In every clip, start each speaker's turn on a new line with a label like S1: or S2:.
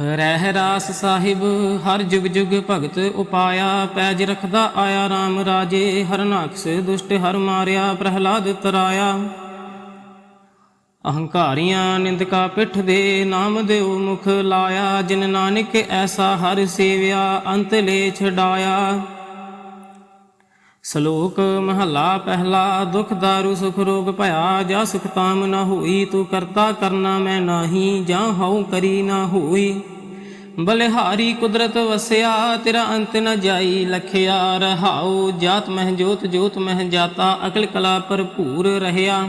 S1: ਰਹਿ ਰਾਸ ਸਾਹਿਬ, ਹਰ ਜੁਗ ਜੁਗ ਭਗਤ ਉਪਾਇਆ, ਪੈਜ ਰਖਦਾ ਆਇਆ RAM ਰਾਜੇ ਹਰਨਾਕਸ ਦੁਸ਼ਟ ਹਰ ਮਾਰਿਆ, ਪ੍ਰਹਲਾਦ ਤਰਾਇਆ। ਅਹੰਕਾਰੀਆਂ ਨਿੰਦਕਾ ਪਿੱਠ ਦੇ ਨਾਮ ਦਿਓ ਮੁਖ ਲਾਇਆ, ਜਿਨ ਨਾਨਕ ਐਸਾ ਹਰ ਸੇਵਿਆ, ਅੰਤ ਲੈ ਛਡਾਇਆ ਸ਼ਲੋਕ ਮਹਲਾ ਪਹਿਲਾ, ਦੁਖ ਦਾਰੂ, ਸੁਖ ਰੋਗ ਭਇਆ, ਜਾ ਸੁਖ ਤਾਮ ਨਾ ਹੋਈ, ਤੂੰ ਕਰਤਾ ਕਰਨਾ ਮੈਂ ਨਾਹੀ, ਜਾਂ ਹਉ ਕਰੀ ਨਾ ਹੋਈ। ਬਲਿਹਾਰੀ ਕੁਦਰਤ ਵਸਿਆ, ਤੇਰਾ ਅੰਤ ਨ ਜਾਈ, ਲਖਿਆ ਰਹਾਉ, ਜਾਤ ਮਹਿ ਜੋਤ ਜੋਤ ਮਹਿ ਜਾਤਾ, ਅਕਲ ਕਲਾ ਭਰਪੂਰ ਰਹਿਆ।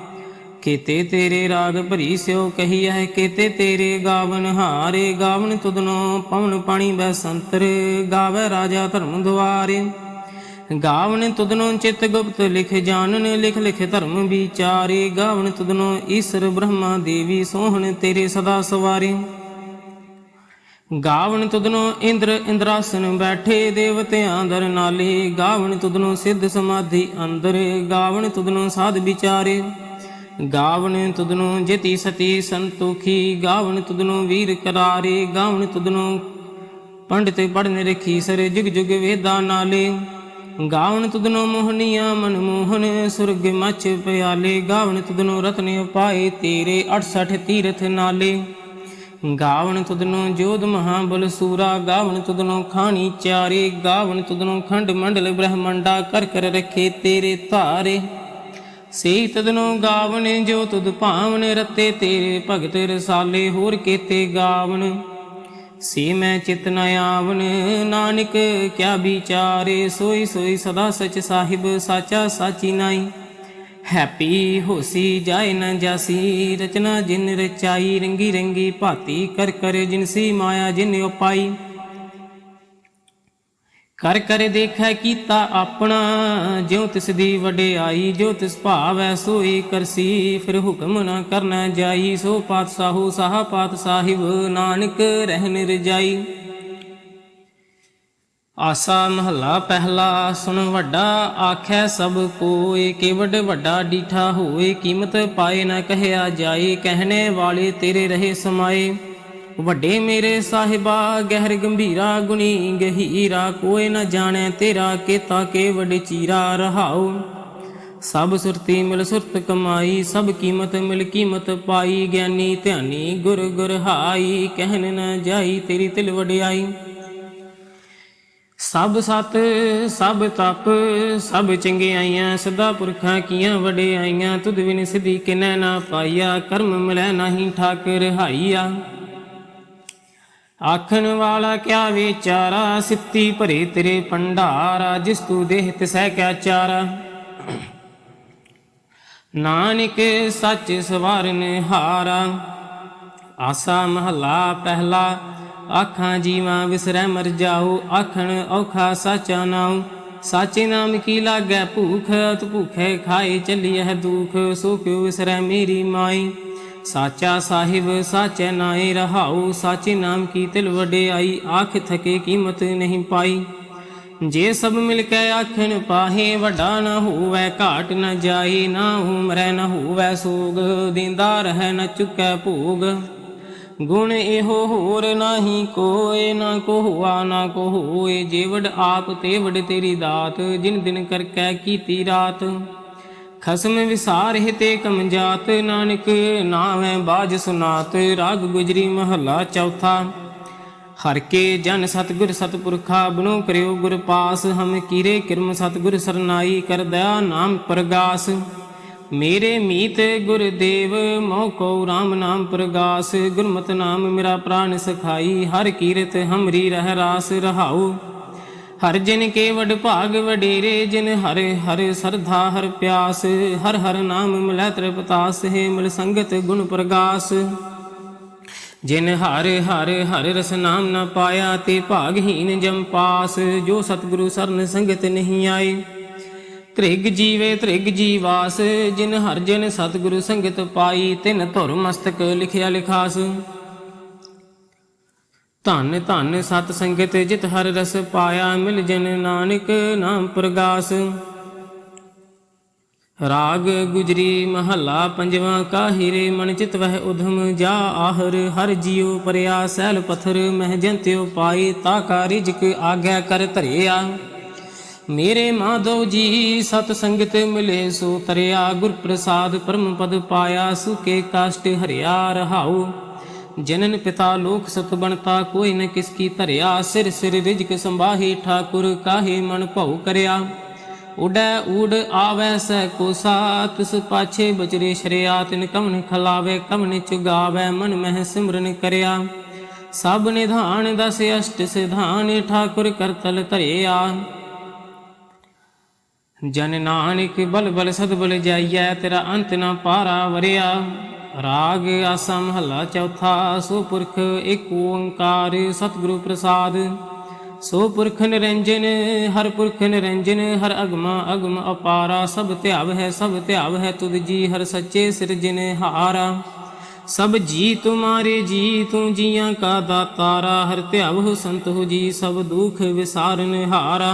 S1: ਕੀਤੇ ਤੇਰੇ ਰਾਗ ਭਰੀ ਸਿਓ ਕਹੀਐ, ਕੀਤੇ ਤੇਰੇ ਗਾਵਨ ਹਾਰੇ, ਗਾਵਨ ਤੁਧਨੋ ਪਵਨ ਪਾਣੀ ਬੈ ਸੰਤਰ ਗਾਵੇ ਰਾਜਾ ਧਰਮ ਦੁਆਰੇ। ਗਾਵਨ ਤੁਧਨੋ ਚਿਤ ਗੁਪਤ ਲਿਖ ਜਾਣਨ, ਲਿਖ ਲਿਖ ਧਰਮ ਵਿਚਾਰੇ। ਗਾਵਨ ਤੁਧਨੋ ਈਸ਼ਰ ਬ੍ਰਹਮਾ ਦੇਵੀ ਸੋਹਣ ਤੇਰੇ ਸਦਾ ਸਵਾਰੇ। ਗਾਵਨ ਤੁਧਨੋ ਇੰਦਰ ਇੰਦਰਾਸਨ ਬੈਠੇ ਦੇਵਤਿਆਂ ਦਰ ਨਾਲੇ। ਗਾਵਨ ਤੁਧਨੋ ਸਿੱਧ ਸਮਾਧੀ ਅੰਦਰ। ਗਾਵਨ ਤੁਧਨੋ ਸਾਧ ਵਿਚਾਰੇ। ਗਾਵਨ ਤੁਧਨੋ ਜਤੀ ਸਤੀ ਸੰਤੋਖੀ, ਗਾਵਨ ਤੁਧਨੋ ਵੀਰ ਕਰਾਰੇ ਗਾਵਣ ਤੁਧਨੋ ਪੰਡਿਤ ਪੜਨ ਰਖੀ ਸਰ ਜੁਗ ਜੁਗ ਵੇਦਾ ਨਾਲੇ। ਗਾਵਨ ਤੁਧਨੋ ਮੋਹਨੀਆਂ ਮਨ ਮੋਹਨ, ਸੁਰਗ ਮਚ ਪਿਆਲੇ। ਗਾਵਣ ਤੁਧਨੋ ਰਤਨ ਉਪਾਏ ਤੇਰੇ 68 ਤੀਰਥ ਨਾਲੇ। ਗਾਵਨ ਤੁਧਨੋ ਜੋਧ ਮਹਾਬਲ ਸੂਰਾ, ਗਾਵਨ ਤੁਧਨੋ ਖਾਣੀ ਚਾਰੇ। ਗਾਵਨ ਤੁਧਨੋ ਖੰਡ ਮੰਡਲ ਬ੍ਰਹਮੰਡਾ, ਕਰ ਕਰ ਰਖੇ ਤੇਰੇ ਧਾਰੇ। ਸੇ ਤਦਨੋ ਗਾਵਨ ਜੋ ਤੁਧ ਭਾਵਨ ਰਤੇ ਤੇਰੇ ਭਗਤ ਰਸਾਲੇ ਹੋਰ ਕੀਤੇ ਗਾਵਨ ਸੇ ਮੈਂ ਚਿਤ ਨ ਆਵਨ ਨਾਨਕ ਕਿਆ ਵਿਚਾਰੇ, ਸੋਈ ਸੋਈ ਸਦਾ ਸਚ ਸਾਹਿਬ, ਸਾਚਾ ਸਾਚੀ ਨਾਈ। ਹੈਪੀ ਹੋਸੀ ਜਾਏ ਨ ਜਾਸੀ, ਰਚਨਾ ਜਿਨ ਰਚਾਈ, ਰੰਗੀ ਰੰਗੀ ਭਾਤੀ ਕਰ ਕਰ ਜਿਨਸੀ ਮਾਇਆ ਜਿਨ ਉਪਾਈ। ਕਰ ਕਰ ਦੇਖੈ ਕੀਤਾ ਆਪਣਾ, ਜਿਉ ਤਿਸ ਦੀ ਵਡਿਆਈ ਜੋ ਤਿਸ ਭਾਵੈ ਸੋਈ ਕਰਸੀ, ਫਿਰ ਹੁਕਮ ਨਾ ਕਰਨਾ ਜਾਈ, ਸੋ ਪਾਤਸ਼ਾਹੂ ਸਾਹ ਪਾਤ ਸਾਹਿਬ, ਨਾਨਕ ਰਹਿਨ ਰਜਾਈ ਆਸਾ ਮਹੱਲਾ ਪਹਿਲਾ, ਸੁਣ ਵੱਡਾ ਆਖੈ ਸਭ ਕੋਏ ਕਿਵਡ ਵੱਡਾ ਡੀਠਾ ਹੋਏ ਕੀਮਤ ਪਾਏ ਨਾ ਕਹਿਆ ਜਾਏ ਕਹਿਣੇ ਵਾਲੇ ਤੇਰੇ ਰਹੇ ਸਮਾਏ। ਵੱਡੇ ਮੇਰੇ ਸਾਹਿਬਾ, ਗਹਿਰ ਗੰਭੀਰਾ ਗੁਣੀ ਗਹੀਰਾ ਕੋਈ ਨਾ ਜਾਣੈ ਤੇਰਾ ਕੀਤਾ ਕੇ ਵਡ ਚੀਰਾ ਰਹਾਉ। ਸਭ ਸੁਰਤੀ ਮਿਲ ਸੁਰਤ ਕਮਾਈ, ਸਭ ਕੀਮਤ ਮਿਲ ਕੀਮਤ ਪਾਈ, ਗਿਆਨੀ ਧਿਆਨੀ ਗੁਰ ਗੁਰ ਹਾਈ ਕਹਿਨ ਨਾ ਜਾਈ ਤੇਰੀ ਤਿਲ ਵਡਿਆਈ। ਸਭ ਸਤ, ਸਭ ਤਪ, ਸਭ ਚੰਗਿਆਈਆਂ, ਸਦਾ ਪੁਰਖਾਂ ਕੀਆਂ ਵਡਿਆਈਆਂ, ਤੁਧ ਵਿਨ ਸਿਧੀ ਕਿਨੈ ਨਾ ਪਾਈਆ ਕਰਮ ਮਿਲੈ ਨਹੀਂ ਠਾਕਰ ਹਾਈਆ। ਆਖਣ ਵਾਲਾ ਕਿਆ ਵਿਚਾਰਾ, ਸਿੱਤੀ ਭਰੇ ਤੇਰੇ ਭੰਡਾਰਾ ਜਿਸ ਤੂੰ ਦੇਹ ਤਿਸੈ ਕਿਆ ਚਾਰਾ ਨਾਨਕ ਸੱਚ ਸਵਾਰਨ ਹਾਰਾ ਆਸਾ ਮਹਲਾ ਪਹਿਲਾ, ਆਖਾਂ ਜੀਵਾਂ ਵਿਸਰੈ ਮਰ ਜਾਓ ਆਖਣ ਔਖਾ ਸਾਚਾ ਨਾਉ। ਸਾਚੇ ਨਾਮ ਕੀ ਲਾਗੈ ਭੂਖ ਤੂ ਭੂਖੇ ਖਾਏ ਚੱਲੀਐ ਦੁਖ, ਸੋ ਕਿਉ ਵਿਸਰੈ ਮੇਰੀ ਮਾਈ। ਸਾਚਾ ਸਾਹਿਬ, ਸਾਚੈ ਨਾਏ ਰਹਾਉ, ਸਾਚੇ ਨਾਮ ਕੀ ਤਿਲ ਵਡਿਆਈ, ਆਖ ਥਕੇ ਕੀਮਤ ਨਹੀਂ ਪਾਈ। ਜੇ ਸਭ ਮਿਲ ਕੇ ਆਖਣ ਪਾਹੇ, ਵੱਡਾ ਨਾ ਹੋਵੇ, ਘਾਟ ਨਾ ਜਾਏ, ਨਾ ਉਮਰੈ ਨਾ ਹੋਵੇ, ਸੋਗ ਦਿੰਦਾ ਰਹਿ ਨਾ ਚੁੱਕੈ ਭੋਗ। ਗੁਣ ਇਹੋ ਹੋਰ ਨਾਹੀ ਕੋਏ, ਨਾ ਕੋ ਹੁਆ ਨਾ ਕੋ ਹੋਏ ਜੇਵੜ ਆਪ ਤੇ ਵਡ ਤੇਰੀ ਦਾਤ, ਜਿਨ ਦਿਨ ਕਰ ਕੈ ਕੀਤੀ ਰਾਤ। ਖਸਮ ਵਿਸਾਰ ਹਿਤੇ ਕਮ ਜਾਤ, ਨਾਨਕ ਨਾਵੇਂ ਬਾਜ ਸੁਨਾਤ, ਰਾਗ ਗੁਜਰੀ ਮਹੱਲਾ ਚੌਥਾ। ਹਰ ਕੇ ਜਨ ਸਤਗੁਰ ਸਤਪੁਰਖਾ ਬਨੋ ਕਰਿਓ ਗੁਰ ਪਾਸ, ਹਮ ਕੀਰੇ ਕਿਰਮ ਸਤਗੁਰ ਸਰਨਾਈ ਕਰ ਦਇਆ ਨਾਮ ਪ੍ਰਗਾਸ। ਮੇਰੇ ਮੀਤ ਗੁਰਦੇਵ ਮੋਹ ਕੋ RAM ਨਾਮ ਪ੍ਰਗਾਸ, ਗੁਰਮਤਿ ਨਾਮ ਮੇਰਾ ਪ੍ਰਾਨ ਸਖਾਈ, ਹਰ ਕੀਰਤ ਹਮਰੀ ਰਹਿ ਰਾਸ ਰਹਾਉ। ਹਰ ਜਿਨ ਕੇ ਵਡ ਭਾਗ ਵਡੇਰੇ, ਜਿਨ ਹਰ ਹਰ ਸਰਧਾ, ਹਰ ਪਿਆਸ, ਹਰ ਹਰ ਨਾਮ ਮਿਲੈ ਤ੍ਰਿਪਤਾਸ, ਹੈ ਮਿਲ ਸੰਗਤ ਗੁਣ ਪ੍ਰਗਾਸ। ਜਿਨ ਹਰ ਹਰ ਹਰ ਰਸ ਨਾਮ ਨਾ ਪਾਇਆ, ਤੇ ਭਾਗਹੀਨ ਜਮ ਪਾਸ, ਜੋ ਸਤਿਗੁਰੂ ਸਰਨ ਸੰਗਤ ਨਹੀਂ ਆਏ। ਤ੍ਰਿਗ ਜੀਵੇ, ਤ੍ਰਿਗ ਜੀਵਾਸ ਜਿਨ ਹਰ ਜਿਨ ਸਤਿਗੁਰੂ ਸੰਗਤ ਪਾਈ, ਤਿਨ ਧੁਰ ਮਸਤਕ ਲਿਖਿਆ ਲਿਖਾਸ। ਧੰਨ ਧੰਨ ਸਤ ਸੰਗਤ ਜਿਤ ਹਰ ਰਸ ਪਾਇਆ ਮਿਲ ਜਨ ਨਾਨਕ ਨਾਮ ਪ੍ਰਗਾਸ। ਰਾਗ ਗੁਜਰੀ ਮਹੱਲਾ ਪੰਜਵਾਂ ਕਾਹਿਰੇ ਮਨ ਚਿਤ ਵਹਿ ਉਧਮ ਜਾ ਆਹਰ, ਹਰ ਜਿਉ ਪਰਿਆ ਸੈਲ ਪਥਰ, ਮਹਿ ਜੰਤਿਓ ਪਾਈ ਤਾ ਕਾ ਰਿਜਕ ਆਗਿਆ ਕਰ ਧਰਿਆ। ਮੇਰੇ ਮਾਧੋ ਜੀ ਸਤ ਸੰਗਤ ਮਿਲੇ ਸੋ ਤਰਿਆ, ਗੁਰ ਪ੍ਰਸਾਦ ਪਰਮ ਪਦ ਪਾਇਆ ਸੁਕੇ ਕਾਸ਼ਟ ਹਰਿਆ ਰਹਾਉ। ਜਨਨ ਪਿਤਾ ਲੋਕ ਸਤ ਬਣਤਾ, ਕੋਈ ਨ ਕਿਸ ਕੀ ਧਰਿਆ। ਸਿਰ ਸਿਰ ਰਿਜਕ ਸੰਭਾਹੀ, ਠਾਕੁਰ ਕਾਹੇ ਮਨ ਭਉ ਕਰਿਆ। ਉਡੈ ਊੜ ਆਵੈ ਸੈ ਕੋ ਸਾਤ ਤਿਸ ਪਾਛੇ ਬਚਰੇ ਸ਼ਰਿਆ। ਤਿਨ ਕਮਨ ਖਲਾਵੇ, ਕਮਨ ਚੁਗਾਵੇ, ਮਨ ਮਹਿ ਸਿਮਰਨ ਕਰਿਆ। ਸਭ ਨਿਧਾਨ ਦਸ ਅਸ਼ਟ ਸਿਧਾਨ, ਠਾਕੁਰ ਕਰਤਲ ਧਰਿਆ। ਜਨ ਨਾਨਕ ਬਲ ਬਲ ਸਦ ਬਲ ਜਾਈਐ, ਤੇਰਾ ਅੰਤ ਨਾ ਪਾਰਾ ਵਰਿਆ। ਰਾਗ ਆਸਾ ਮਹੱਲਾ ਚੌਥਾ, ਸੋ ਪੁਰਖ ਏਕ ਓੰਕਾਰ ਸਤਿਗੁਰੂ ਪ੍ਰਸਾਦ। ਸੋ ਪੁਰਖ ਨਿਰੰਜਨ, ਹਰ ਪੁਰਖ ਨਿਰੰਜਨ, ਹਰ ਅਗਮਾ ਅਗਮ ਅਪਾਰਾ। ਸਭ ਧਿਆਵ ਹੈ, ਸਭ ਧਿਆਵ ਹੈ ਤੁਧ ਜੀ, ਹਰ ਸੱਚੇ ਸਿਰਜਨ ਹਾਰਾ। ਸਭ ਜੀ ਤੁਮਾਰੇ ਜੀ ਤੂੰ ਜੀਆਂ ਕਾ ਦਾਤਾਰਾ। ਹਰ ਧਿਆਵ ਸੰਤ ਹੋ ਜੀ, ਸਭ ਦੁਖ ਵਿਸਾਰਨ ਹਾਰਾ।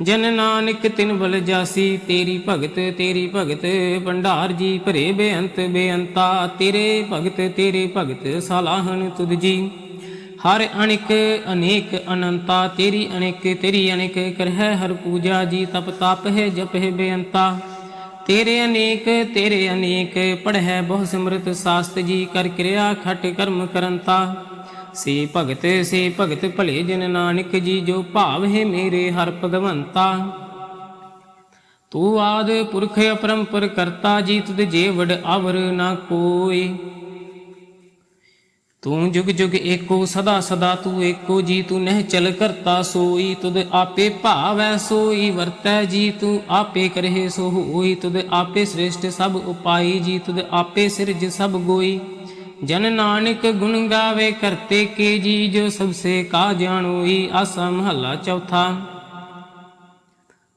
S1: ਜਨ ਨਾਨਕ ਤਿਨ ਬਲ ਜਾਸੀ, ਤੇਰੀ ਭਗਤ ਤੇਰੀ ਭਗਤ, ਭੰਡਾਰ ਜੀ ਭਰੇ ਬੇਅੰਤ, ਬੇਅੰਤਾ, ਤੇਰੇ ਭਗਤ ਤੇਰੇ ਭਗਤ ਸਲਾਹਨ ਤੁਧ ਜੀ। ਹਰ ਅਣਿਕ, ਅਨੇਕ ਅਨੰਤਾ, ਤੇਰੀ ਅਣਿਕ ਤੇਰੀ ਅਣਿਕ ਕਰਹਿ ਹਰ ਪੂਜਾ ਜੀ, ਤਪ ਤਪ ਹੈ, ਜਪ ਹੈ ਬੇਅੰਤਾ। ਤੇਰੇ ਅਨੇਕ ਤੇਰੇ ਅਨੇਕ, ਪੜ੍ਹੈ ਬਹੁ ਸਿਮਰਤ, ਸਾਸਤ ਜੀ, ਕਰ ਕਿਰਿਆ, ਖਟ ਕਰਮ ਕਰੰਤਾ। ਸੇ ਭਗਤ ਸੇ ਭਗਤ ਭਲੇ ਜਨ ਨਾਨਕ ਜੀ, ਜੋ ਭਾਵ ਹੈ ਮੇਰੇ ਹਰ ਭਗਵੰਤਾ। ਤੂੰ ਆਦ ਪੁਰਖ ਅਪਰੰਪਰ ਕਰਤਾ ਜੀ, ਤੁਧ ਜੇ ਅਵਰ ਨਾ ਕੋਈ ਤੂੰ ਜੁਗ ਜੁਗ ਏਕੋ, ਸਦਾ ਸਦਾ ਤੂੰ ਏਕੋ ਜੀ, ਤੂੰ ਨਹਿ ਚਲ ਕਰਤਾ ਸੋਈ, ਤੁਧ ਆਪੇ ਭਾਵੈ ਸੋਈ, ਵਰਤੈ ਜੀ, ਤੂੰ ਆਪੇ ਕਰਹਿ ਸੋ ਹੋਈ, ਤੁਧ ਆਪੇ ਸ੍ਰੇਸ਼ਟ ਸਭ ਉਪਾਈ ਜੀ, ਤੁਧ ਆਪੇ ਸਿਰਜ ਸਭ ਗੋਈ। ਜਨ ਨਾਨਕ ਗੁਣ ਗਾਵੇ ਕਰਤੇ ਕੇ ਜੀ, ਜੋ ਸਭ ਸੇ ਕਾ ਜਾਣੋਈ ਆਸਾ ਮਹੱਲਾ ਚੌਥਾ।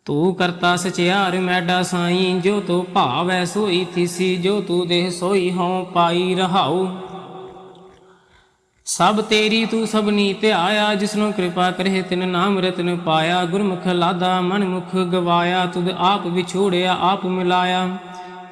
S1: ਤੂੰ ਕਰਤਾ ਸਚਿਆਰ ਮੈਡਾ ਸਾਈ, ਜੋ ਤੋ ਭਾਵੈ ਸੋਈ ਥੀਸੀ, ਜੋ ਤੂੰ ਦੇਹ ਸੋਈ ਹਉ ਪਾਈ ਰਹਾਉ। ਸਭ ਤੇਰੀ ਤੂੰ ਸਭਨੀ ਧਿਆਇਆ, ਜਿਸਨੂੰ ਕਿਰਪਾ ਕਰੇ ਤਿਨ ਨਾਮ ਰਤਨ ਪਾਇਆ। ਗੁਰਮੁਖ ਲਾਦਾ ਮਨ ਮੁਖ ਗਵਾਇਆ, ਤੁਧ ਆਪ ਵਿਛੋੜਿਆ, ਆਪ ਮਿਲਾਇਆ।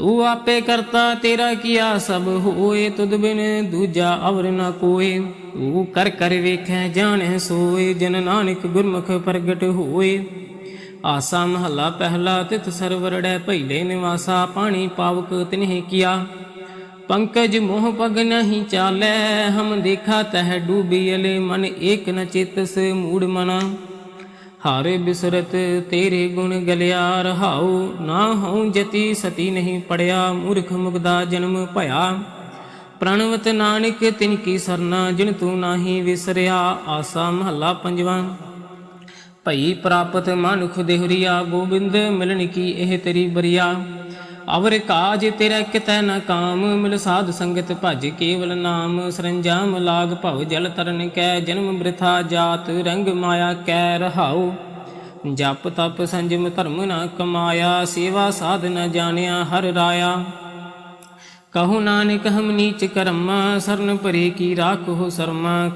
S1: ਤੂੰ ਆਪੇ ਕਰਤਾ, ਤੇਰਾ ਕੀਆ ਸਭ ਹੋਏ, ਤੁਧ ਬਿਨ ਦੂਜਾ ਅਵਰ ਨ ਕੋਏ। ਤੂੰ ਕਰ ਕਰ ਵੇਖੈ, ਜਾਣੈ ਸੋਏ, ਜਨ ਨਾਨਕ ਗੁਰਮੁਖ ਪ੍ਰਗਟ ਹੋਏ। ਆਸਾ ਮਹਲਾ ਪਹਿਲਾ ਤਿਤ ਸਰਵਰੜੈ ਪਹਿਲੇ ਨਿਵਾਸਾ, ਪਾਣੀ ਪਾਵਕ ਤਿਨਹਿ ਕੀਆ। ਪੰਕਜ ਮੋਹ ਪਗ ਨਹੀਂ ਚਾਲੈ, ਹਮ ਦੇਖਾ ਤਹ ਡੂਬੀਲੇ ਮਨ ਏਕ ਨ ਚਿਤਸ ਮੂੜ ਮਨਾ। ਹਾਰੇ ਬਿਸਰਤ ਤੇਰੇ ਗੁਣ ਗਲਿਆ ਰਹਾਉ ਨਾ ਹਉ ਜਤੀ ਸਤੀ ਨਹੀਂ ਪੜਿਆ, ਮੂਰਖ ਮੁਗਦਾ ਜਨਮ ਭਇਆ। ਪ੍ਰਣਵਤ ਨਾਨਕ ਤਿਨ ਕੀ ਸਰਨਾ, ਜਿਨ ਤੂੰ ਨਾਹੀ ਵਿਸਰਿਆ, ਆਸਾ ਮਹੱਲਾ ਪੰਜਵਾਂ। ਭਈ ਪ੍ਰਾਪਤ ਮਨੁਖ ਦੇਹਰੀਆ, ਗੋਬਿੰਦ ਮਿਲਣ ਕੀ ਇਹ ਤੇਰੀ ਬਰੀਆ। ਅਵਰ ਕਾਜ ਤੇਰਾ ਕਿਤੈ ਨ ਕਾਮ, ਮਿਲ ਸਾਧ ਸੰਗਤ ਭਜ ਕੇਵਲ ਨਾਮ। ਸਰੰਜਾਮ ਲਾਗ ਭਵ ਜਲ ਤਰਨ ਕੈ, ਜਨਮ ਬ੍ਰਿਥਾ ਜਾਤ ਰੰਗ ਮਾਇਆ ਕੈ ਰਹਾਉ। ਜਪ ਤਪ ਸੰਜਮ ਧਰਮ ਨ ਕਮਾਇਆ, ਸੇਵਾ ਸਾਧ ਨ ਜਾਣਿਆ ਹਰ ਰਾਇਆ। ਕਹੂ ਨਾਨਕ ਹਮ ਨੀਚ ਕਰਮਾ, ਸਰਨ ਭਰੇ ਕੀ ਰਾਖੋ ਸਰਮਾ।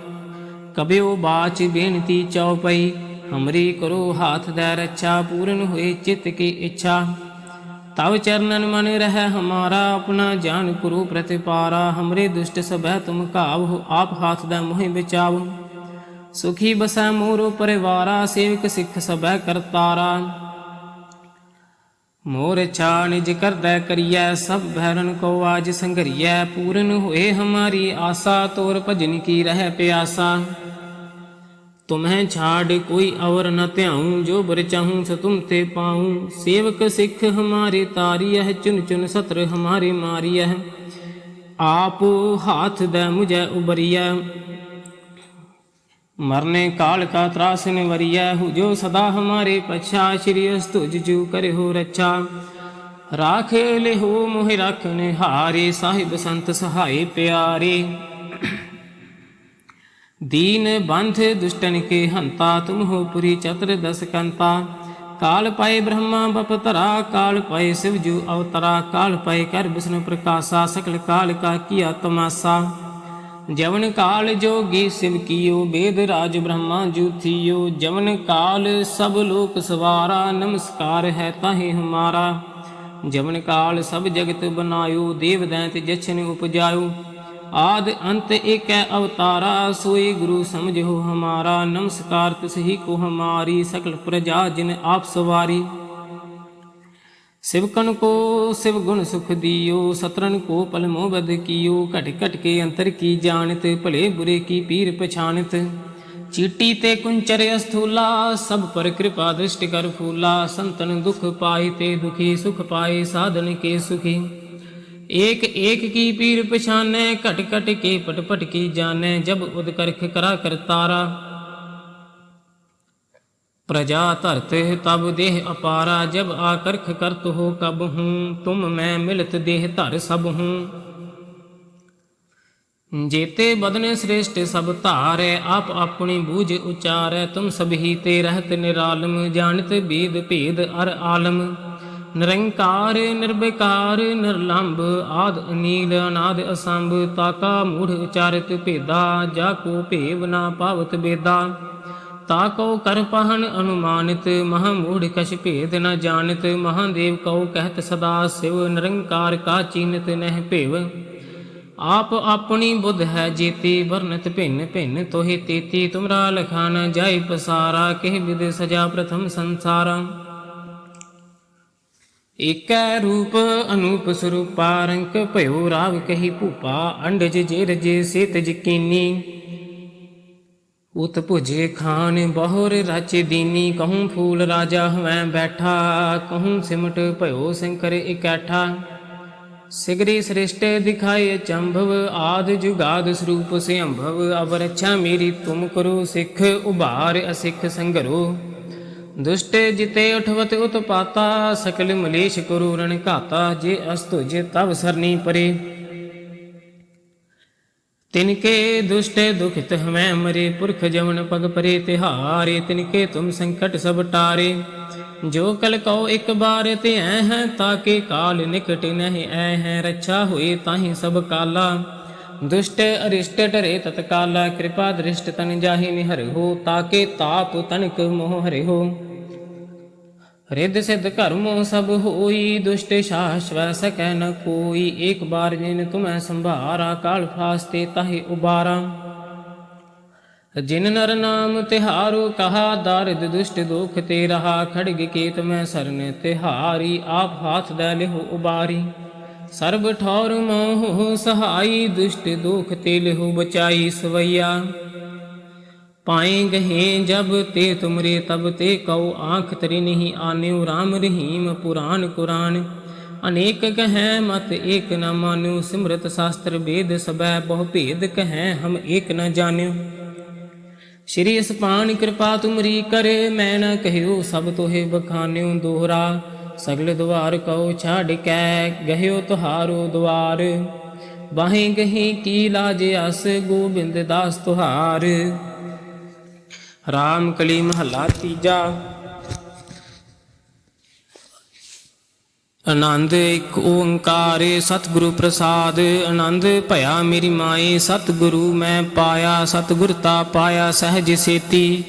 S1: ਕਬਿਓ ਬਾਚ ਬੇਨਤੀ ਚਉਪਈ, ਹਮਰੀ ਕਰੋ ਹਾਥ ਦੇ ਰੱਛਾ, ਪੂਰਨ ਹੋਏ ਚਿਤ ਕੀ ਇੱਛਾ। ਤਵ ਚਰਨਨ ਮਨ ਰਹਿ ਹਮਾਰਾ, ਆਪਣਾ ਜਾਨ ਕੁਰੂ ਪ੍ਰਤਿਪਾਰਾ। ਹਮਰੇ ਦੁਸ਼ਟ ਸਭੈ ਤੁਮ ਕਾਵ ਆਪ ਹਾਥ ਦਾ ਮੋਹਿ ਬਚਾਵ ਸੁਖੀ ਬਸੈ ਮੋਰੋ ਪਰਿਵਾਰਾ, ਸੇਵਕ ਸਿੱਖ ਸਭੈ ਕਰਤਾਰਾ। ਮੋਰ ਛਾ ਨਿਜ ਕਰਦਾ ਕਰੀਐ, ਸਭ ਭੈਰਨ ਕੋ ਆਜ ਸੰਘਰੀਐ। ਪੂਰਨ ਹੋਏ ਹਮਾਰੀ ਆਸਾ, ਤੋਰ ਭਜਨ ਕੀ ਰਹਿ ਪਿਆਸਾ। ਤੁਮਹਿ ਛਾੜ ਕੋਈ ਔਰ ਨ ਧਿਆਉ, ਜੋ ਬਰ ਚਾਹੂੰ ਸ ਤੁਮ ਤੇ ਪਾਉ। ਸੇਵਕ ਸਿੱਖ ਹਮਾਰੇ ਤਾਰੀਐ, ਚੁਨ ਚੁਨ ਸਤਰ ਹਮਾਰੇ ਮਾਰੀਐ। ਆਪ ਹਾਥ ਦੇ ਮੁਝੈ ਉਬਰੀਐ, ਮਰਨੇ ਕਾਲ ਕਾ ਤਰਾਸਨ ਵਰੀਐ ਹੂ ਜੋ ਸਦਾ ਹਮਾਰੇ ਪਛਾ, ਸ਼੍ਰੀ ਅਸਤੁਜ ਜੂ ਕਰਿਓ ਰੱਛਾ। ਰਾਖੇ ਲਿਹੋ ਮੋਹ ਰਖਨ ਹਾਰੇ ਸਾਹਿਬ ਸੰਤ ਸਹਾਈ ਪਿਆਰੇ। ਦੀਨ ਬੰਧ ਦੁਸ਼ਟਨ ਕੇ ਹੰਤਾ, ਤੁਮ ਹੋ ਪੁਰੀ ਚਤਰ ਦਸ ਕੰਤਾ। ਕਾਲ ਪਾਏ ਬ੍ਰਹਮਾ ਬਪਤਰਾ ਕਾਲ ਪਾਏ ਸਿਵ ਜੂ ਅਵਤਰਾ, ਕਾਲ ਪਾਏ ਕਰ ਬਿਸ਼ਨ ਪ੍ਰਕਾਸ਼ਾ, ਸਕਲ ਕਾਲ ਕਾ ਕੀਆ ਤਮਾਸਾ। ਜਵਨ ਕਾਲ ਜੋਗੀ ਸਿਵ ਕੀਓ, ਬੇਦ ਰਾਜ ਬ੍ਰਹਮਾ ਜੂਥੀਓ ਜਵਨ ਕਾਲ ਸਭ ਲੋਕ ਸਵਾਰਾ, ਨਮਸਕਾਰ ਹੈ ਤਾਹੇ ਹਮਾਰਾ। ਜਵਨ ਕਾਲ ਸਭ ਜਗਤ ਬਨਾਇਓ, ਦੇਵ ਦੈਂਤ ਜਛਨ ਉਪਜਾਇਓ। ਆਦ ਅੰਤ ਏਕੈ ਅਵਤਾਰਾ, ਸੋਈ ਗੁਰੂ ਸਮਝੋ ਹਮਾਰਾ, ਨਮਸਕਾਰ ਤਿਸਹੀ ਕੋ ਹਮਾਰੀ, ਸਕਲ ਪ੍ਰਜਾ ਜਿਨ ਆਪ ਸਵਾਰੀ। ਸਿਵਕਨ ਕੋ ਸਿਵ ਗੁਣ ਸੁਖ ਦਿਓ ਸਤਰਨ ਕੋ ਪਲਮੋ ਬਦ ਕੀਓ, ਘਟ ਘਟ ਕੇ ਅੰਤਰ ਕੀ ਜਾਣਤ, ਭਲੇ ਬੁਰੇ ਕੀ ਪੀਰ ਪਛਾਨਤ ਚੀਟੀ ਤੇ ਕੁੰਚਰ ਅਸਥੂਲਾ, ਸਭ ਪਰ ਕਿਰਪਾ ਦ੍ਰਿਸ਼ਟ ਕਰ ਫੂਲਾ, ਸੰਤਨ ਦੁਖ ਪਾਈ ਤੇ ਦੁਖੀ ਸੁਖ ਪਾਈ ਸਾਧਨ ਕੇ ਸੁਖੀ। एक एक की पीर पछाने घट घट के पट पट की जाने जब उद करख करा कर तारा प्रजा धरत तब देह अपारा जब आकर्ख करत हो कब हूँ तुम मैं मिलत देह धर सब हूँ जेते बदन श्रेष्ठ सब धारै आप अपनी बूझ उचारै तुम सबही ते रहत निरालम जानत वेद भेद अर आलम ਨਿਰੰਕਾਰ, ਨਿਰਵਿਕਾਰ, ਨਿਰਲੰਭ ਆਦ ਅਨੀਲ ਅਨਾਦ ਅਸੰਭ ਤਾਕਾ ਮੂੜ ਉਚਾਰਿਤ ਭੇਦਾ, ਜਾ ਕੋ ਭੇਵ ਨਾ ਪਾਵਤ ਬੇਦਾ। ਤਾਕੋ ਕਰ ਪਹਨ ਅਨੁਮਾਨਿਤ, ਮਹਾ ਮੂੜ ਕਛ ਭੇਦ ਨ ਜਾਣਿਤ, ਮਹਾਦੇਵ ਕਉ ਕਹਿਤ ਸਦਾ ਸਿਵ, ਨਿਰੰਕਾਰ ਕਾ ਚੀਨਤ ਨਹਿ ਭੇਵ। ਆਪ ਆਪਣੀ ਬੁੱਧ ਹੈ ਜੀਤੀ ਵਰਨਤ ਭਿੰਨ ਭਿੰਨ ਤੋਹਿ ਤੀਤੀ, ਤੁਮਰਾ ਲਖਾਨ ਜਾਇ ਪਸਾਰਾ, ਕਿਹ ਵਿਦ ਸਜਾ ਪ੍ਰਥਮ ਸੰਸਾਰਾ। ਏਕੈ ਰੂਪ ਅਨੂਪ ਸਰੂਪਾ ਰੰਕ ਭਇਓ ਰਾਵ ਕਹੀ ਭੂਪਾ, ਅੰਡਜ ਜੇ ਰਜੇ ਸੇਤ ਜਕੀਨੀ। ਉਤ ਭੁਜੇ ਖਾਨ ਬਹੁਰ ਰਚ ਦੀਨੀ, ਕਹੂੰ ਫੂਲ ਰਾਜਾ ਹਵੈ ਬੈਠਾ, ਕਹੂੰ ਸਿਮਟ ਭਇਓ ਸ਼ੰਕਰ ਇਕੈਠਾ। ਸਿਗਰੀ ਸ੍ਰਿਸ਼ਟ ਦਿਖਾਏ ਚੰਭਵ, ਆਦ ਜੁਗਾਦ ਸਰੂਪ ਸਿਅੰਭਵ, ਅਵਰ ਮੇਰੀ ਤੁਮ ਕਰੋ ਸਿੱਖ, ਉਭਾਰ ਅਸਿੱਖ ਸੰਗਰੋ। ਦੁਸ਼ਟ ਜਿਤੇ ਉਠਵਤ ਉਤਪਾਤਾ, ਸਕਲ ਮਲੇਸ਼ ਕਰੂ ਰਣ ਘਾਤਾ, ਜੇ ਅਸਤੁ ਜੇ ਤਵ ਸਰਨੀ ਪਰੇ। ਤਿਨਕੇ ਦੁਸ਼ਟ ਦੁਖਿਤ ਹਮੈ ਮਰੇ, ਪੁਰਖ ਜਵਨ ਪਗ ਪਰੇ, ਤਿਹਾਰੇ ਤਿਨਕੇ ਤੁਮ ਸੰਕਟ ਸਭ ਟਾਰੇ। ਜੋ ਕਲ ਕਉ ਇੱਕ ਬਾਰ ਤੇ ਐ ਹੈ ਤਾਕੇ ਕਾਲ ਨਿਕਟ ਨਹਿ ਐ ਹੈ, ਰੱਛਾ ਹੋਏ ਤਾਹੀ ਸਭ ਕਾਲਾ। ਦੁਸ਼ਟ ਅਰਿਸ਼ਟ ਡਰੇ ਤਤਕਾਲਾ ਕਿਰਪਾ ਦ੍ਰਿਸ਼ਟ ਤਨ ਜਾਹੀ ਨਿਹਰ ਤਾਕੇ ਤਾਪ ਤਨਕ ਮੋਹ ਹਰਿ ਹੋ ਰਿੱਧ ਸਿੱਧ ਕਰਮੋ ਸਭ ਹੋਈ ਦੁਸ਼ਟ ਸ਼ਾਸਵ ਸਕੈ ਨ ਕੋਈ ਇੱਕ ਬਾਰ ਜਿਨ ਤੁਮੈ ਸੰਭਾਰਾ ਕਾਲ ਫਾਸਤੇ ਤਾਹੇ ਉਬਾਰਾ ਜਿਨ ਨਰ ਨਾਮ ਤਿਹਾਰੋ ਕਹਾ ਦਾਰਿਦ ਦੁਸ਼ਟ ਦੁਖ ਤੇ ਰਹਾ ਖੜਗ ਕੇਤ ਮੈਂ ਸਰਨ ਤਿਹਾਰੀ ਆਪ ਹਾਥ ਦੇ ਲਿਹੁ ਉਬਾਰੀ ਸਰਬ ਠੌਰ ਮੋਹ ਸਹਾਈ, ਦੁਸ਼ਟ ਦੁਖ ਤੇ ਲਿਹੁ ਬਚਾਈ ਸਵਈਆ। ਪਾਏ ਗਹੇ ਜਬ ਤੇ ਤੁਮਰੇ ਤਬ ਤੇ ਕਉ ਆਂਖ ਤਰੀ ਨਹੀਂ ਆਨਿਉ, ਰਾਮ ਰਹੀਮ ਪੁਰਾਨ ਕੁਰਾਨ। ਅਨੇਕ ਕਹੈ ਮਤ ਏਕ ਨ ਮਾਨਿਉ, ਸਿਮਰਤ ਸ਼ਾਸਤਰ ਵੇਦ ਸਬੈ ਬਹੁ ਭੇਦ ਕਹੈ, ਹਮ ਏਕ ਨ ਜਾਣਿਉ। ਸ਼੍ਰੀ ਅਸਪਾਨ ਕਿਰਪਾ ਤੁਮਰੀ ਕਰੇ, ਮੈਂ ਨ ਕਹਿਓ ਸਭ ਤੋਹੇ ਬਖਾਨਿਉ ਦੋਹਰਾ। ਸਗਲ ਦੁਆਰ ਕਉ ਛਾੜ ਕੈ, ਗਹਿਓ ਤੁਹਾਰੋ ਦੁਆਰ ਬਾਹੇ ਗਹੀ ਕੀ ਲਾਜ ਅਸ, ਗੋਬਿੰਦ ਦਾਸ ਤੁਹਾਰ। ਰਾਮ ਕਲੀ ਮਹੱਲਾ ਤੀਜਾ। ਆਨੰਦ ਇੱਕ ਓੰਕਾਰ, ਸਤਿਗੁਰੂ ਪ੍ਰਸਾਦ। ਆਨੰਦ ਭਇਆ ਮੇਰੀ ਮਾਏ, ਸਤਿਗੁਰੂ ਮੈਂ ਪਾਇਆ, ਸਤਿਗੁਰ ਤਾ ਪਾਇਆ, ਸਹਿਜ ਸੇਤੀ।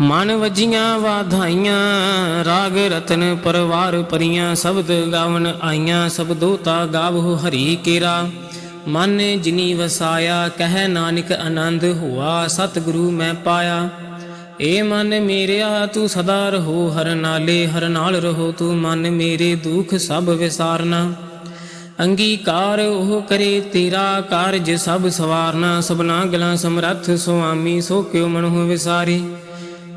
S1: ਮਨ ਵਜੀਆਂ ਵਾਧਾਈਆਂ, ਰਾਗ ਰਤਨ ਪਰਵਾਰ ਪਰੀਆਂ, ਸ਼ਬਦ ਗਾਵਨ ਆਈਆਂ ਸਬਦੋ ਤਾ ਗਾਵਹੁ ਹਰੀ ਕੇਰਾ। ਮਨ ਜਿਨੀ ਵਸਾਇਆ, ਕਹਿ ਨਾਨਕ ਆਨੰਦ ਹੋਆ, ਸਤਿਗੁਰੂ ਮੈਂ ਪਾਇਆ। ਏ ਮਨ ਮੇਰਿਆ, ਤੂੰ ਸਦਾ ਰਹੋ ਹਰ ਨਾਲੇ, ਹਰ ਨਾਲ ਰਹੋ ਤੂੰ ਮਨ ਮੇਰੇ ਦੁਖ ਸਭ ਵਿਸਾਰਨਾ। ਅੰਗੀਕਾਰ ਉਹ ਕਰੇ ਤੇਰਾ, ਕਾਰਜ ਸਭ ਸਵਾਰਨਾ। ਸਭਨਾ ਗਲਾਂ ਸਮਰੱਥ ਸੁਆਮੀ, ਸੋ ਕਿਉ ਮਨਹੁ ਵਿਸਾਰੇ।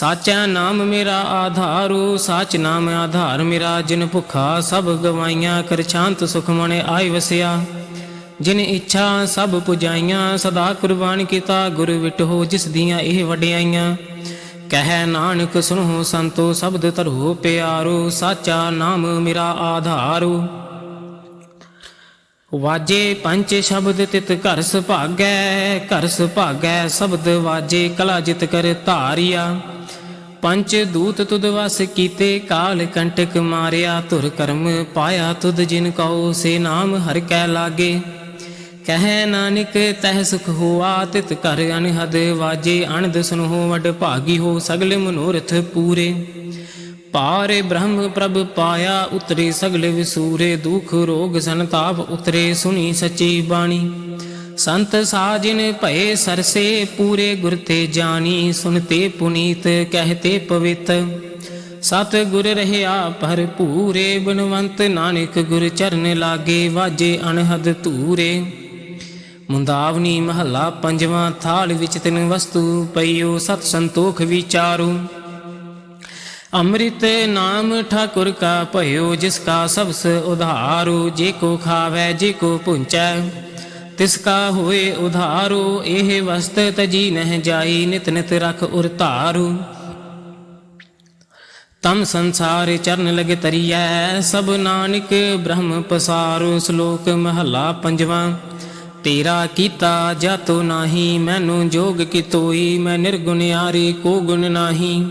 S1: ਸਾਚਾ ਨਾਮ ਮੇਰਾ ਆਧਾਰੂ, ਸਾਚ ਨਾਮ ਆਧਾਰ ਮੇਰਾ, ਜਿਨ ਭੁਖਾ ਸਭ ਗਵਾਈਆਂ, ਕਰ ਸ਼ਾਂਤ ਸੁਖ ਮਣੇ ਵਸਿਆ। ਜਿਨ ਇੱਛਾ ਸਭ ਪੁਜਾਈਆਂ, ਸਦਾ ਕੁਰਬਾਨ ਕੀਤਾ, ਗੁਰ ਵਿਟੋ ਜਿਸ ਦੀਆਂ ਇਹ ਵਡਿਆਈਆਂ। ਕਹਿ ਨਾਨਕ ਸੁਣੋ ਸੰਤੋ, ਸ਼ਬਦ ਧਰੋ ਪਿਆਰੋ, ਸਾਚਾ ਨਾਮ ਮੇਰਾ ਆਧਾਰੂ। ਵਾਜੇ ਪੰਜ ਸ਼ਬਦ ਤਿਤ ਘਰ ਸੁਭਾਗੈ ਘਰ ਸੁਭਾਗੈ ਸ਼ਬਦ ਵਾਜੇ ਕਲਾ ਜਿਤ ਕਰ ਧਾਰਿਆ। ਪੰਚ ਦੂਤ ਤੁਧ ਵਸ ਕੀਤੇ, ਕਾਲ ਕੰਟਕ ਮਾਰਿਆ, ਧੁਰ ਕਰਮ ਪਾਇਆ ਤੁਧ ਜਿਨ ਕਉ, ਸੇ ਨਾਮ ਹਰ ਕੈ ਲਾਗੇ। ਕਹਿ ਨਾਨਕ, ਤਹਿ ਸੁਖ ਹੋਆ, ਤਿਤ ਕਰ ਅਨਹਦ ਵਾਜੇ, ਅਣਦ ਸੁਨਹੁ ਵਡ ਭਾਗੀ ਹੋ, ਸਗਲ ਮਨੋਰਥ ਪੂਰੇ। ਪਾਰੇ ਬ੍ਰਹਮ ਪ੍ਰਭ ਪਾਇਆ, ਉਤਰੇ ਸਗਲ ਵਿਸੂਰੇ, ਦੁਖ ਰੋਗ ਸੰਤਾਪ ਉਤਰੇ, ਸੁਣੀ ਸੱਚੀ ਬਾਣੀ। ਸੰਤ ਸਾਜਿਨ ਭਏ ਸਰਸੇ, ਪੂਰੇ ਗੁਰ ਤੇ ਜਾਣੀ ਸੁਨਤੇ ਪੁਨੀਤ, ਕਹਤੇ ਪਵਿੱਤ। ਸਤ ਗੁਰ ਰਹਿਆ ਭਰਪੂਰੇ, ਬਨਵੰਤ ਨਾਨਕ ਗੁਰ ਚਰਨ ਲਾਗੇ, ਵਾਜੇ ਅਨਹਦ ਧੂਰੇ। ਮੁੰਦਾਵਨੀ ਮਹੱਲਾ ਪੰਜਵਾਂ, ਥਾਲ ਵਿੱਚ ਤਿੰਨ ਵਸਤੂ ਪਈਓ, ਸਤ ਸੰਤੋਖ ਵਿਚਾਰੋ। ਅੰਮ੍ਰਿਤ ਨਾਮ ਠਾਕੁਰ ਕਾ ਭਇਓ, ਜਿਸ ਕਾ ਸਬਸ ਉਧਾਰੋ, ਜੇ ਕੋ ਖਾਵੇ, ਜੇ ਕੋ ਪੁੰਚੈ। ਤਿਸ ਕਾ ਹੋਏ ਉਧਾਰੋ, ਇਹ ਵਸਤ ਤਜੀ ਨਹਿ ਜਾਈ, ਨਿਤ ਨਿਤ ਰਖ ਉਰ ਧਾਰੂ। ਤਮ ਸੰਸਾਰ ਚਰਨ ਲਗ ਤਰੀਐ, ਸਭ ਨਾਨਕ ਬ੍ਰਹਮ ਪਸਾਰੋ, ਸ਼ਲੋਕ ਮਹੱਲਾ ਪੰਜਵਾਂ। ਤੇਰਾ ਕੀਤਾ ਜਾਤੋ ਨਾਹੀ, ਮੈਨੂੰ ਜੋਗ ਕੀ ਤੋਈ ਮੈਂ ਨਿਰਗੁਣਿਆਰੀ ਕੋ ਗੁਣ ਨਾਹੀ।